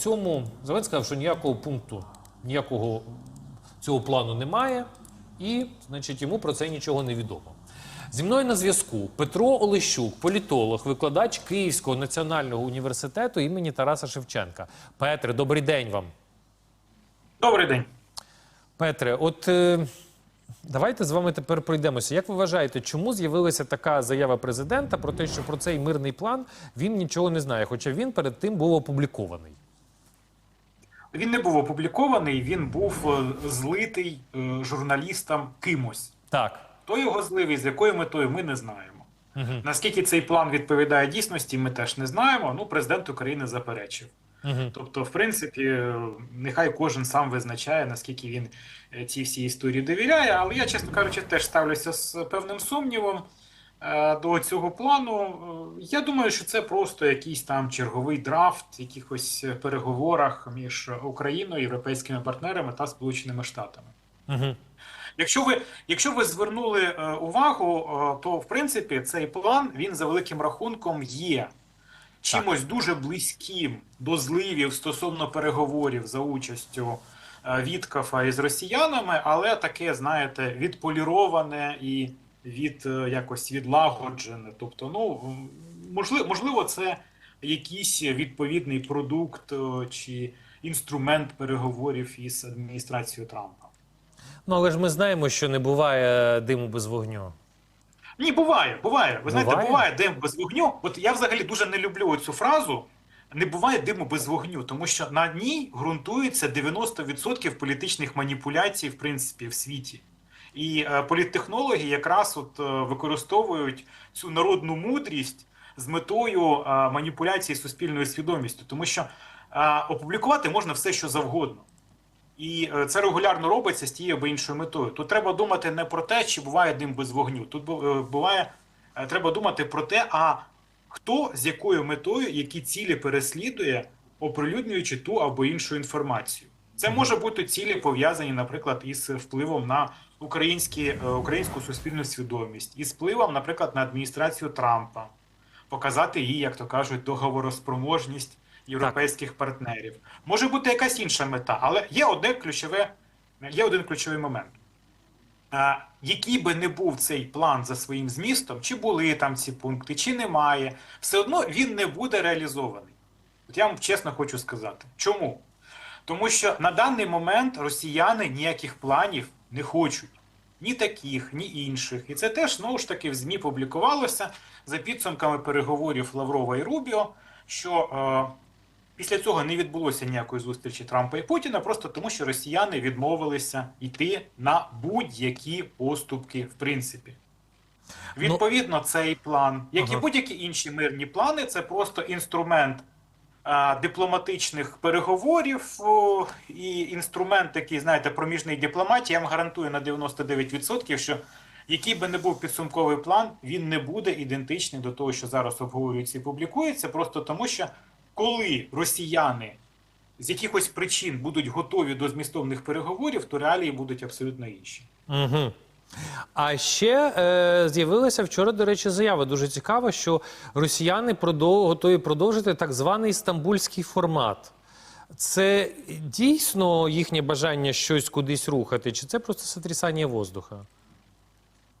цьому Зеленський сказав, що ніякого пункту, ніякого цього плану немає, і значить йому про це нічого не відомо. Зі мною на зв'язку Петро Олещук, політолог, викладач Київського національного університету імені Тараса Шевченка. Петре, добрий день вам. Добрий день. Петре, от е, давайте з вами тепер пройдемося. Як ви вважаєте, чому з'явилася така заява президента про те, що про цей мирний план він нічого не знає, хоча він перед тим був опублікований? Він не був опублікований, він був е, злитий е, журналістам кимось. Так. Хто його злив і з якою метою, ми не знаємо. Наскільки цей план відповідає дійсності, ми теж не знаємо. Ну, президент України заперечив. Угу. Тобто, в принципі, е, нехай кожен сам визначає, наскільки він цій всій історії довіряє. Але я, чесно кажучи, теж ставлюся з певним сумнівом до цього плану. Е, Я думаю, що це просто якийсь там черговий драфт, якихось переговорах між Україною, європейськими партнерами та Сполученими Штатами. Угу. Якщо ви, якщо ви звернули е, увагу, е, то в принципі цей план він за великим рахунком є чимось дуже близьким до зливів стосовно переговорів за участю е, Віткафа із росіянами, але таке, знаєте, відполіроване і від е, якось відлагоджене. Тобто, ну можливо, можливо, це якийсь відповідний продукт е, чи інструмент переговорів із адміністрацією Трампа. Ну але ж ми знаємо, що не буває диму без вогню. Ні, буває, буває. Ви знаєте, Буває? буває дим без вогню. От я взагалі дуже не люблю цю фразу. Не буває диму без вогню, тому що на ній ґрунтується 90% політичних маніпуляцій, в принципі, в світі. І е, політтехнологи якраз от е, використовують цю народну мудрість з метою е, маніпуляції суспільною свідомістю, тому що опублікувати можна все, що завгодно. І це регулярно робиться з тією або іншою метою. Тут треба думати не про те, чи буває дим без вогню. Тут буває, треба думати про те, а хто з якою метою, які цілі переслідує, оприлюднюючи ту або іншу інформацію. Це може бути цілі пов'язані, наприклад, із впливом на українські, е, українську суспільну свідомість, із впливом, наприклад, на адміністрацію Трампа, показати їй, як то кажуть, договороспроможність європейських партнерів. Може бути якась інша мета, але є одне ключове, є один ключовий момент. Який би не був цей план за своїм змістом, чи були там ці пункти, чи немає, все одно він не буде реалізований. От я вам чесно хочу сказати. Чому? Тому що на даний момент росіяни ніяких планів не хочуть. Ні таких, ні інших. І це теж знову ж таки в ЗМІ публікувалося за підсумками переговорів Лаврова і Рубіо, що е, після цього не відбулося ніякої зустрічі Трампа і Путіна, просто тому що росіяни відмовилися йти на будь-які поступки, в принципі. Відповідно, цей план, як і будь-які інші мирні плани, це просто інструмент дипломатичних переговорів і інструмент, який, знаєте, проміжної дипломатії, я вам гарантую на 99%, що який би не був підсумковий план, він не буде ідентичний до того, що зараз обговорюється і публікується, просто тому що коли росіяни з якихось причин будуть готові до змістовних переговорів, то реалії будуть абсолютно інші. Угу. А ще е, з'явилася вчора, до речі, заява. Дуже цікаво, що росіяни продов... готові продовжити так званий стамбульський формат. Це дійсно їхнє бажання щось кудись рухати, чи це просто сотрясання воздуха?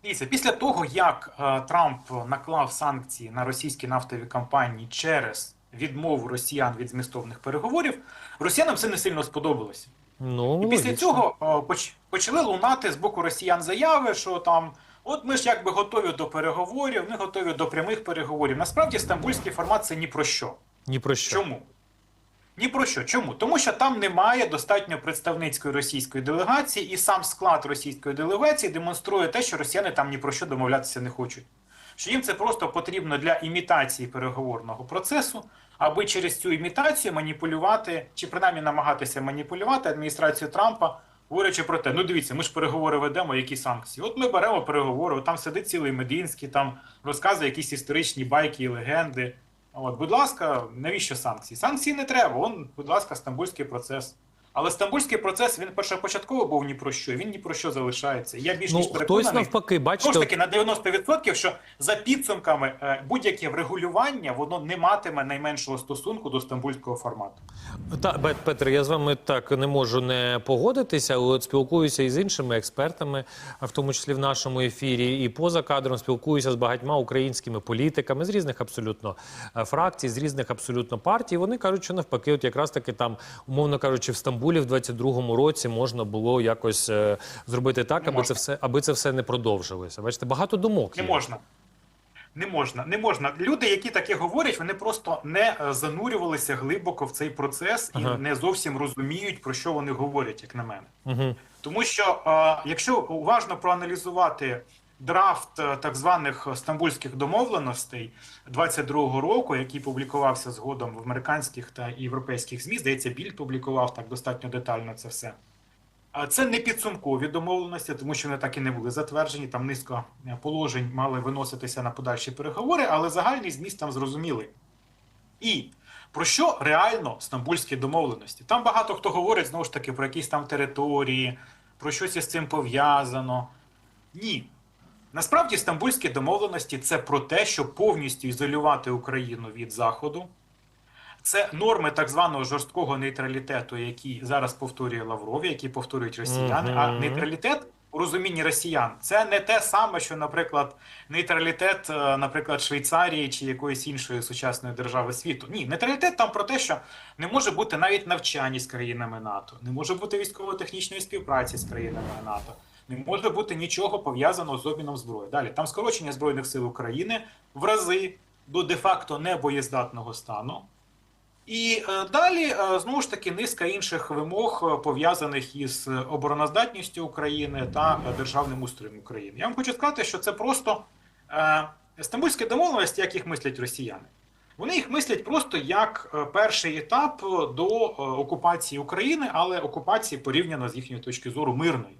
Дивіться, після того, як е, Трамп наклав санкції на російські нафтові компанії через відмову росіян від змістовних переговорів, росіянам це не сильно сподобалося. Ну, І після логічно. цього поч- почали лунати з боку росіян заяви, що там. От ми ж якби готові до переговорів, ми готові до прямих переговорів. Насправді стамбульський формат це ні про що. Ні про що. Чому? Ні про що. Чому? Тому що там немає достатньо представницької російської делегації, і сам склад російської делегації демонструє те, що росіяни там ні про що домовлятися не хочуть. Що їм це просто потрібно для імітації переговорного процесу, аби через цю імітацію маніпулювати, чи принаймні намагатися маніпулювати адміністрацію Трампа, говорячи про те, ну дивіться, ми ж переговори ведемо, які санкції. От ми беремо переговори, там сидить цілий Мединський, там розказує якісь історичні байки і легенди. От, будь ласка, навіщо санкції? Санкції не треба. Он, будь ласка, стамбульський процес. Але стамбульський процес він першопочатково був ні про що. Він ні про що залишається. Я більш Ну ніж хтось переконаний. навпаки, бачите, ж таки, на 90%, що за підсумками е, будь-яке врегулювання воно не матиме найменшого стосунку до стамбульського формату. Та, Бет, Петр, я з вами так не можу не погодитися. От спілкуюся із іншими експертами, в тому числі в нашому ефірі, і поза кадром спілкуюся з багатьма українськими політиками з різних абсолютно е, фракцій, з різних абсолютно партій. Вони кажуть, що навпаки, от якраз таки там, умовно кажучи, в Стамбулі в 22-му році можна було якось е, зробити так, аби можна. це все, аби це все не продовжилося. Бачите, багато думок Не є. можна. Не можна, не можна. Люди, які таке говорять, вони просто не е, занурювалися глибоко в цей процес і Ага. не зовсім розуміють, про що вони говорять, як на мене. Угу. Тому що е, якщо уважно проаналізувати драфт е, так званих стамбульських домовленостей 22-го року, який публікувався згодом в американських та європейських ЗМІ, здається, Біль публікував так достатньо детально це все. Це не підсумкові домовленості, тому що вони так і не були затверджені. Там низка е, положень мали виноситися на подальші переговори, але загальний зміст там зрозумілий. І про що реально стамбульські домовленості? Там багато хто говорить знову ж таки про якісь там території, про щось із цим пов'язано. Ні. Насправді стамбульські домовленості це про те, щоб повністю ізолювати Україну від Заходу. Це норми так званого жорсткого нейтралітету, які зараз повторює Лавров, які повторюють росіяни. А нейтралітет у розумінні росіян це не те саме, що, наприклад, нейтралітет, е, наприклад, Швейцарії чи якоїсь іншої сучасної держави світу. Ні, нейтралітет там про те, що не може бути навіть навчання з країнами НАТО, не може бути військово-технічної співпраці з країнами НАТО. Не може бути нічого пов'язаного з обміном зброї. Далі там скорочення збройних сил України в рази до де-факто небоєздатного стану. І е, далі е, знову ж таки низка інших вимог е, пов'язаних із обороноздатністю України та державним устроєм України. Я вам хочу сказати, що це просто стамбульські домовленості, як їх мислять росіяни. Вони їх мислять просто як перший етап до окупації України, але окупації порівняно з їхньої точки зору мирної.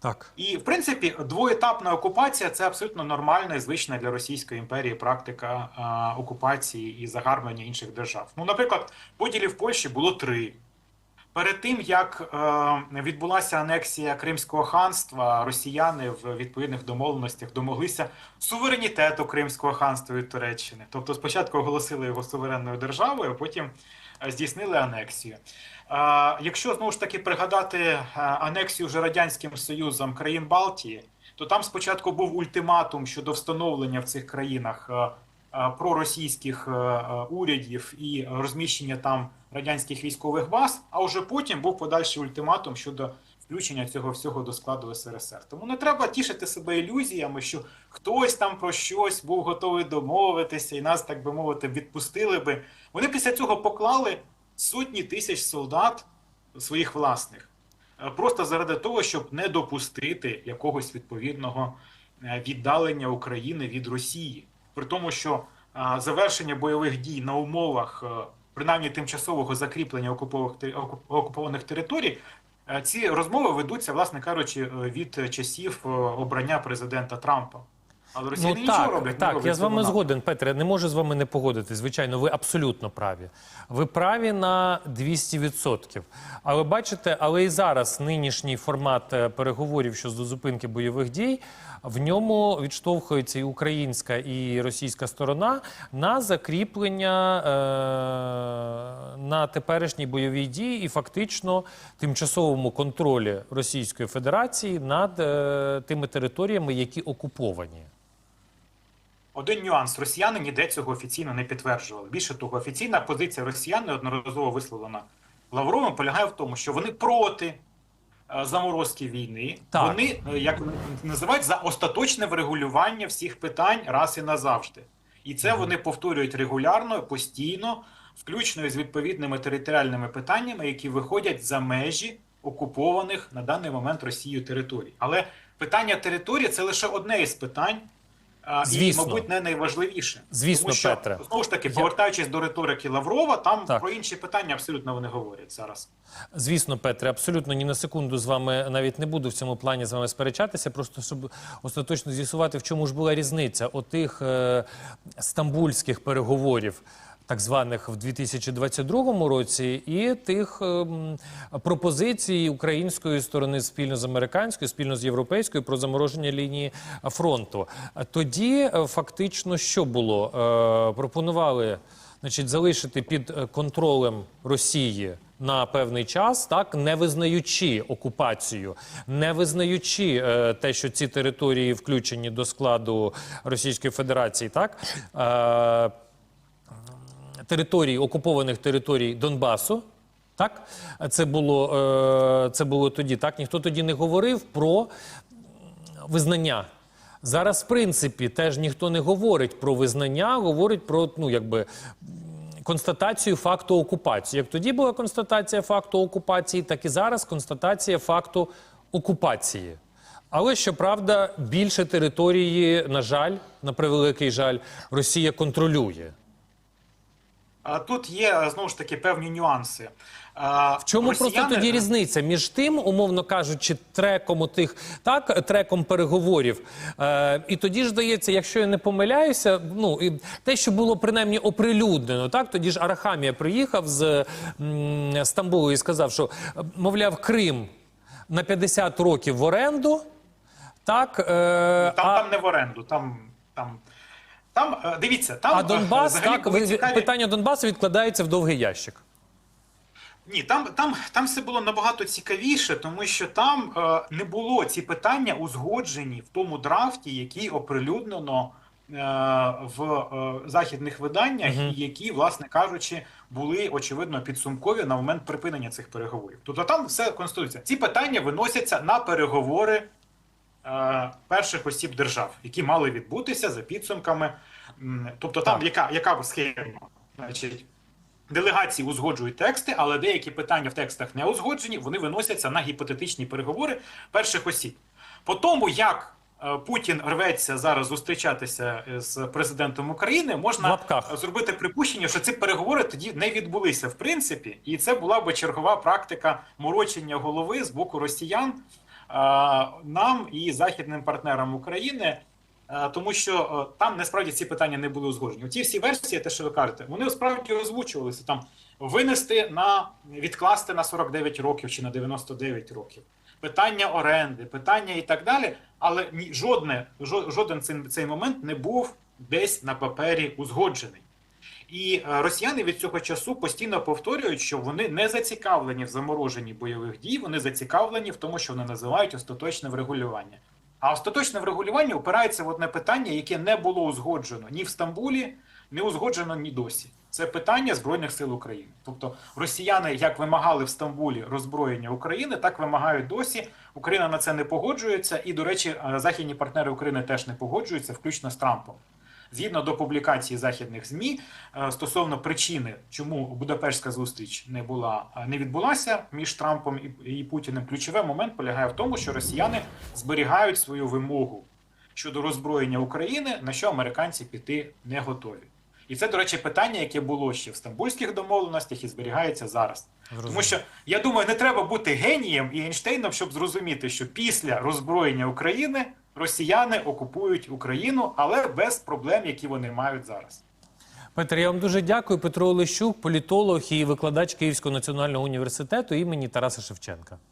Так. І в принципі, двоетапна окупація це абсолютно нормальна і звична для Російської імперії практика а, окупації і загарбання інших держав. Ну, наприклад, поділів Польщі було три. Перед тим як е, відбулася анексія Кримського ханства, росіяни в відповідних домовленостях домоглися суверенітету Кримського ханства від Туреччини. Тобто, спочатку оголосили його суверенною державою, а потім е, здійснили анексію. Е, якщо знову ж таки пригадати е, анексію вже радянським союзом країн Балтії, то там спочатку був ультиматум щодо встановлення в цих країнах е, е, проросійських е, е, урядів і розміщення там радянських військових баз. А вже потім був подальший ультиматум щодо включення цього всього до складу СРСР. Тому не треба тішити себе ілюзіями, що хтось там про щось був готовий домовитися, і нас, так би мовити, відпустили би. Вони після цього поклали сотні тисяч солдат своїх власних. Е, Просто заради того, щоб не допустити якогось відповідного е, віддалення України від Росії. При тому, що завершення бойових дій на умовах е, принаймні тимчасового закріплення окупованих, те- окуп- окупованих територій, е, ці розмови ведуться, власне кажучи, е, від часів е, обрання президента Трампа. Але росіяни Ну нічого так, роблять. не так, роблять я з вами НАТО. згоден, Петре. Не можу з вами не погодитись. Звичайно, ви абсолютно праві. Ви праві на 200%. Але бачите, але і зараз нинішній формат е, переговорів щодо зупинки бойових дій. В ньому відштовхується і українська, і російська сторона на закріплення е, на теперішній бойовій дії і фактично тимчасовому контролі Російської Федерації над е, тими територіями, які окуповані. Один нюанс: росіяни ніде цього офіційно не підтверджували. Більше того, офіційна позиція росіян неодноразово висловлена Лавровим полягає в тому, що вони проти е, заморозки війни. Так. Вони, е, як називають, за остаточне врегулювання всіх питань раз і назавжди. І це вони повторюють регулярно, постійно, включно із відповідними територіальними питаннями, які виходять за межі окупованих на даний момент Росією територій. Але питання території це лише одне із питань. Звісно. І, мабуть, не найважливіше. Звісно, Тому що, Петре. Знову ж таки, Я- повертаючись до риторики Лаврова, там Так. про інші питання абсолютно вони говорять зараз. Звісно, Петре, абсолютно ні на секунду з вами навіть не буду в цьому плані з вами сперечатися, просто щоб остаточно з'ясувати, в чому ж була різниця отих е, стамбульських переговорів так званих в 2022 році, і тих ем, пропозицій української сторони спільно з американською, спільно з європейською про замороження лінії фронту. Тоді е, фактично що було? Е, пропонували значить, залишити під контролем Росії. На певний час, так не визнаючи окупацію, не визнаючи е, те, що ці території включені до складу Російської Федерації, так е, територій, окупованих територій Донбасу. Так, це було, е, це було тоді. Так, ніхто тоді не говорив про визнання. Зараз, в принципі, теж ніхто не говорить про визнання, говорить про ну, якби, констатацію факту окупації. Як тоді була констатація факту окупації, так і зараз констатація факту окупації. Але щоправда, більше території, на жаль, на превеликий жаль, Росія контролює. Тут є знову ж таки певні нюанси. В чому просто тоді різниця між тим, умовно кажучи, треком тих так треком переговорів. Е, і тоді ж здається, якщо я не помиляюся, ну і те, що було принаймні оприлюднено, так тоді ж Арахамія приїхав з м, Стамбулу і сказав, що е, мовляв Крим на 50 років в оренду. Так, е, Там, а, там не в оренду, там. там... Там е, дивіться, там а е, Донбас, взагалі так ви- цікаві- питання Донбасу відкладається в довгий ящик. Ні, там, там, там все було набагато цікавіше, тому що там е, не було ці питання узгоджені в тому драфті, який оприлюднено е, в е, західних виданнях, і які, власне кажучи, були очевидно підсумкові на момент припинення цих переговорів. Тобто там все конституція. Ці питання виносяться на переговори перших осіб держав, які мали відбутися за підсумками. Тобто, там яка, яка схема? Значить, Делегації узгоджують тексти, але деякі питання в текстах не узгоджені, вони виносяться на гіпотетичні переговори перших осіб. По тому, як е, Путін рветься зараз зустрічатися з президентом України, можна зробити припущення, що ці переговори тоді не відбулися в принципі, і це була би чергова практика морочення голови з боку росіян е, нам і західним партнерам України. Е, Тому що е, там насправді ці питання не були узгоджені. Ті всі версії, те, що ви кажете, вони справді озвучувалися там винести на відкласти на 49 років чи на 99 років. Питання оренди, питання і так далі. Але ні, жодне, жоден цей момент не був десь на папері узгоджений. І е, росіяни від цього часу постійно повторюють, що вони не зацікавлені в замороженні бойових дій, вони зацікавлені в тому, що вони називають остаточне врегулювання. А остаточне врегулювання опирається в одне питання, яке не було узгоджено ні в Стамбулі, не узгоджено ні досі. Це питання Збройних сил України. Тобто росіяни, як вимагали в Стамбулі роззброєння України, так вимагають досі. Україна на це не погоджується, і, до речі, е, західні партнери України теж не погоджуються, включно з Трампом. Згідно до публікації західних змі е, стосовно причини, чому Будапештська зустріч не була е, не відбулася між Трампом і, Путіним, ключовий момент полягає в тому, що росіяни зберігають свою вимогу щодо роззброєння України, на що американці піти не готові. І це, до речі, питання, яке було ще в стамбульських домовленостях і зберігається зараз. Тому що я думаю, не треба бути генієм і Ейнштейном, щоб зрозуміти, що після роззброєння України росіяни окупують Україну, але без проблем, які вони мають зараз. Петр, я вам дуже дякую. Петро Олещук, політолог і викладач Київського національного університету імені Тараса Шевченка.